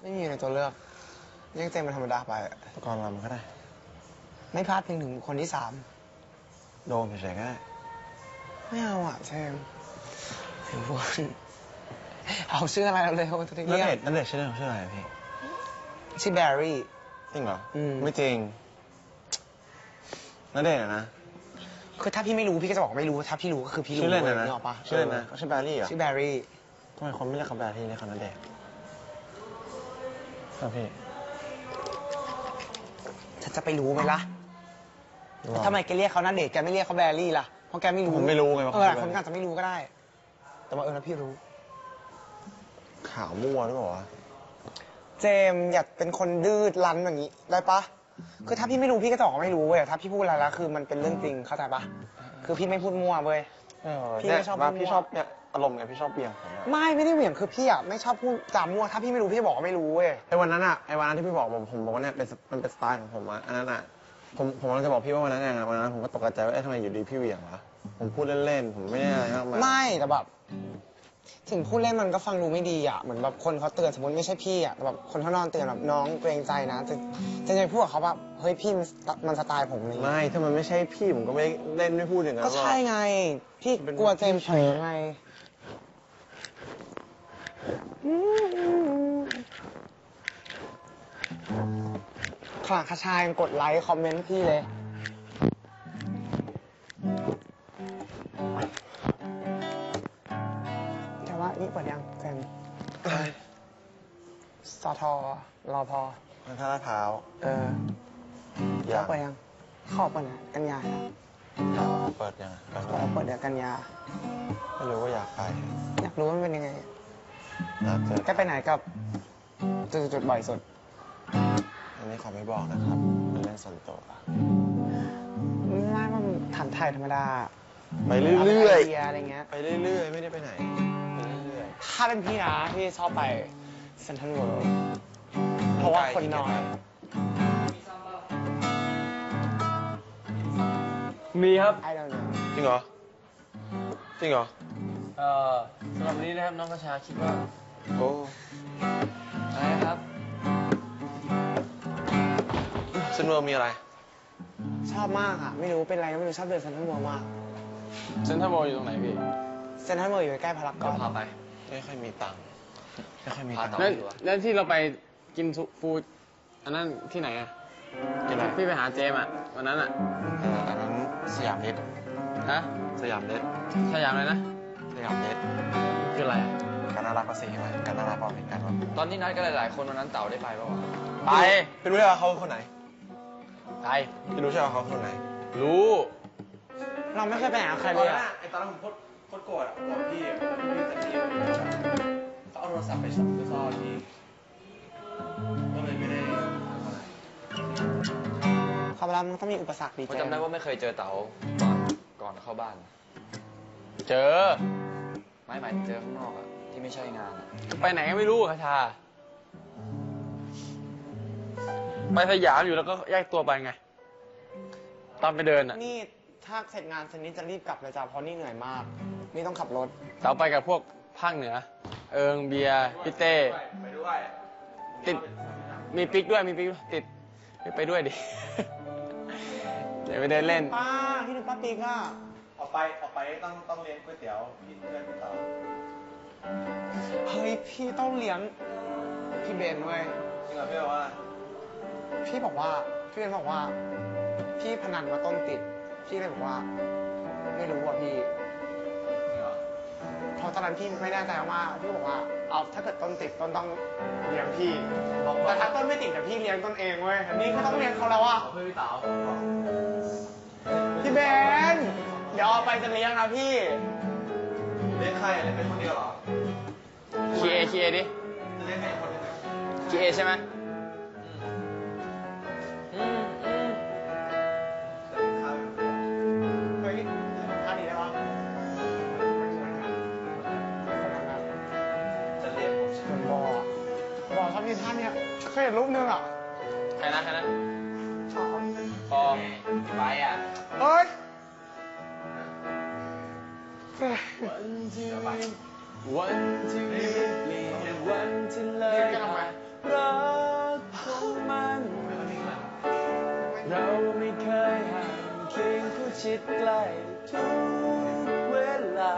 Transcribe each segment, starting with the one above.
ไม่มีในตัวเลือกยังเจมเป็นธรรมดาไปอะประกรณ์ลำก็ได้ ไม่พลาดเพียงถึงคนที่สามโดมเฉยๆก็ได้ไม่เอาอะเจมถึงวนเอาชื่ออะไรเราเลยโอ้ตัวนั่นเรียเด็กดนั่นเด็ดชื่อเล่นชื่ออะไรพี่ชื่อแบรี่ จริงเหรออืม ไม่จริงนั่นเด็ดอะนะคือถ้าพี่ไม่รู้พี่ก็จะบอกไม่รู้ถ้าพี่รู้ก็คือพี่รู้ชื่อเล่นว้ยอะนะนึกออกปะชื่อเล่นนะเขาชื่อแบรี่เหรอชื่อแบรี่ทำไมคนไม่เรียกเขาแบรี่เรียกเขานั่นเด็ด ครับพี่ฉันจะไปรู้ไหมล่ะหรอทำไมแกเรียกเขานั่นเด็กแกไม่เรียกเขาแบรี่ล่ะ เพราะแกไม่รู้ผมไม่รู้ไงว่าเอเขาอชื่อคนแบรี่ก็อาจจะไม่รู้ก็ได้ แต่ว่าเออแล้วพี่รู้ ข่าวมั่วหรือเปล่าวะเจมส์อย่าเป็นคนดื้อรั้นอย่างนี้ได้ปะ คือถ้าพี่ไม่รู้พี่ก็จะบอกว่าไม่รู้เว้ยถ้าพี่พูดอะไรแล้วคือมันเป็นเรื่องจริงเข้าใจปะ คือพี่ไม่พูดมั่วเว้ย เออพี่ไม่ชอบว่ามั่วพี่ชอบเนี่ยอารมณ์ไงพี่ชอบเบี่ยงผมอะไม่ไม่ได้เหวี่ยงคือพี่อะไม่ชอบพูดจามั่วถ้าพี่ไม่รู้พี่จะบอกว่าไม่รู้เว้ย ไอ้วันนั้นอะไอ้วันนั้นที่พี่บอกผมผมบอกว่าเนี่ยเป็นมันเป็นสไตล์ของผมอะอันนั้นอะผมผมกำลังจะบอกพี่ว่าวันนั้นไงวันนั้นผมก็ตกใจว่าเอ๊ะทำไมอยู่ดีพี่เหวี่ยงวะผมพูดเล่นๆผมไม่ได้อะไรมากมาย ไม่แต่แบบ ถึงพูดเล่นมันก็ฟังดูไม่ดีอะเหมือนแบบคนเขาเตือนสมมติไม่ใช่พี่อะแต่แบบคนเขานอนเตือนแบบน้องเกรงใจนะจะจะจะไปพูดกับเขาแบบเฮ้ยพี่มันมันสไตล์ผมอะไรอย่างเงี้ยไม่ ถ้ามันไม่ใช่พี่ผมก็ไม่เล่นไม่พูดอย่างนั้นก็หรอก ใช่ไง พี่กลัวเจมส์เผลอไงขลาดคาชายงกดไลค์คอมเมนต์พี่เลยแต่ว่า นี่เปิดยังเจมส์สทรอพอมันท่าลาดพร้าว เอออยากเปิดยังขอเปิดนะกันยานะเปิดยังเปิดขอเปิดเดือนกันยา ไม่รู้ว่าอยากไป อยากรู้ว่ามันเป็นยังไงอยากเจอแกไปไหนกับจุดจุดๆบ่อยสุด อันนี้ขอไม่บอกนะครับเป็นเรื่องส่วนตัว ไม่มันถามไทยธรรมดาไปเรื่อยาไปไอเดียอะไรเงี้ยๆไปเรื่อยๆ ไม่ได้ไปไหนไปเรื่อย ถ้าเป็นพี่นะพี่ชอบไปเซนทรัลเวิลด์เพราะว่าคนน้อย มีครับ I don't know ๆจริงเหรอ จริงเหรอ เอ่อสำหรับวันนี้นะครับน้องกระชาคิดว่าโอ้อะไรนะครับเซนเวิร์มีอะไร ชอบมากอะ ไม่รู้เป็นอะไรก็ไม่รู้ชอบเดินเซนทรัลเวิลด์มาก เซนทรัลโมอยู่ตรงไหนพี่เซนทรัลเวิลด์อยู่ใกล้ๆพารากอนพาไป ไม่ค่อยมีตังค์ไม่ค่อยมีพาตังต่อค์นั่นนั่นที่เราไปกินซุฟูดอันนั้นที่ไหนอะกินอะไรพี่ไปหาเจมอะวันนั้นอะเอ่ออันนั้นสยามเน็ตฮะสยามเน็ตสยามเลยนะสยามเน็ตคืออะไรอะการน่ารักก็สิใช่ไหมการน่ารักเปล่าเป็นการว่าตอนที่นัดกันหลายๆคนวันนั้นเต๋าได้ไปปะวะไปพี่รู้ใช่ไหมเขาคือคนไหนไปพี่รู้ใช่ไหมเขาคือคนไหนรู้ เราไม่เคยไปไหนกับใครเลยอะไอ้ตอนนั้นผมโคตร โคตรโกรธอะโกรธพี่อะพี่แต่พี่เขาเอาโทรศัพท์ไปซ่อนไปซ่อนที่ก็เลยไม่ได้ทำอะไรความรักมันต้องมีอุปสรรคดีผมเจมจำได้ว่าไม่เคยเจอเต๋าก่อนก่อนเข้าบ้าน เจอ ไม่หมายถึงเจอข้างนอกอะที่ไม่ใช่งานอะไปไหนก็ไม่รู้อะกระชาไปสยามอยู่แล้วก็แยกตัวไปไง ตอนไปเดินอะ นี่ถ้าเสร็จงานเสร็จนี้จะรีบกลับเลยจ้ะเพราะนี่เหนื่อยมาก นี่ต้องขับรถ เต๋าไปกับพวกภาคเหนือ เอิงเบียร์พี่เต้ไปด้วยติดมีปิ๊กด้วยมีปิ๊กด้วยติดไปด้วยดิ เดี๋ยวไปเดินเล่น ป้าที่นึกป้าติ๊กอะออกไปออกไปต้องต้องเลี้ยงก๋วยเตี๋ยวพี่เพื่อนพี่เต๋าเฮ้ยพี่ต้องเลี้ยงพี่เบนเว้ยจริงเหรอพี่บอกว่า พี่บอกว่าพี่เบนบอกว่า พี่พนันว่าต้นติด พี่เลยบอกว่า ไม่รู้อะพี่จริงเหรอ เพราะตอนนั้นพี่ไม่แน่ใจว่าพี่บอกว่าเอาถ้าเกิดต้นติดต้นต้องเลี้ยงพี่แต่ถ้าต้นไม่ติดแต่พี่เลี้ยงต้นเองเว้ยนี่ก็ต้องเลี้ยงเขาแล้วอะ เพื่อนพี่เต๋าพี่เบน เดี๋ยวเอาไปจะเลี้ยงนะพี่ เลี้ยงใครเลี้ยงเป็นคนเดียวเหรอคีเอคีเอดิ จะเลี้ยงใครคนหนึงอะคีเอใช่ไหม เท่านเนี่ยเคยเห็นรูปนึงอะใครนะใครนะสองปอไปอะเฮ้ยเอ้วันที่มีเปลี่ยนวันที่เลิรักของมัน เราไม่เคยห่างเคียงผู้ชิดใกล้ทุกเวลา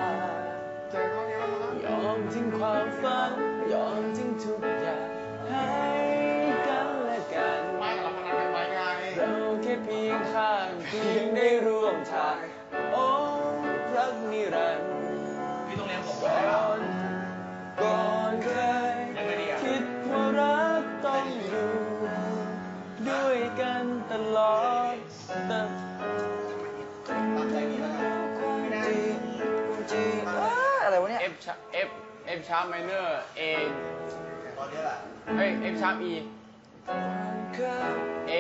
ยอมทิ้งความฝัน นิรันดร์พี่ต้องเลี้ยงผมก่อนก่อนเคยคิดว่ารักต้องอยู่ด้วยกันตลอดแต่จีอ้าอะไรวะเนี่ย F ชา F F ชาร์ปไมเนอร์ A เฮ้ย F ชาร์ป E A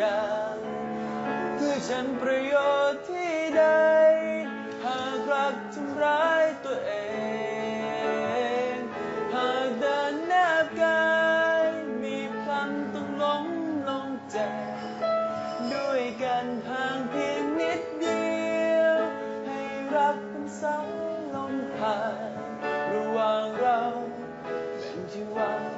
อย่าง เพื่อฉันประโยชน์ที่ใดหากรักทำร้ายตัวเอง หากเดินแนบกายมีพลันต้องล้มลงใจ ด้วยกันห่างเพียงนิดเดียว ให้รักเป็นสายลมผ่านระหว่างเราเป็นที่วาง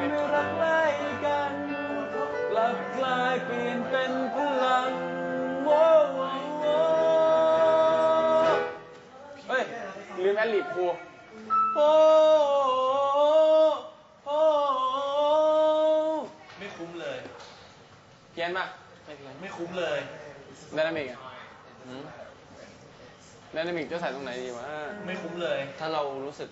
ที่ทำให้รักใกล้กัน กลับกลายเปลี่ยนเป็นพลังโว้โว้โว้เฮ้ยลืมแอลลิบครูโอ้โอ้ไม่คุ้มเลย เพี้ยนป่ะไม่เพี้ยนไม่คุ้มเลยไดนามิกอะไดนามิกจะใส่ตรงไหนดีวะ ไม่คุ้มเลย ถ้าเรารู้สึก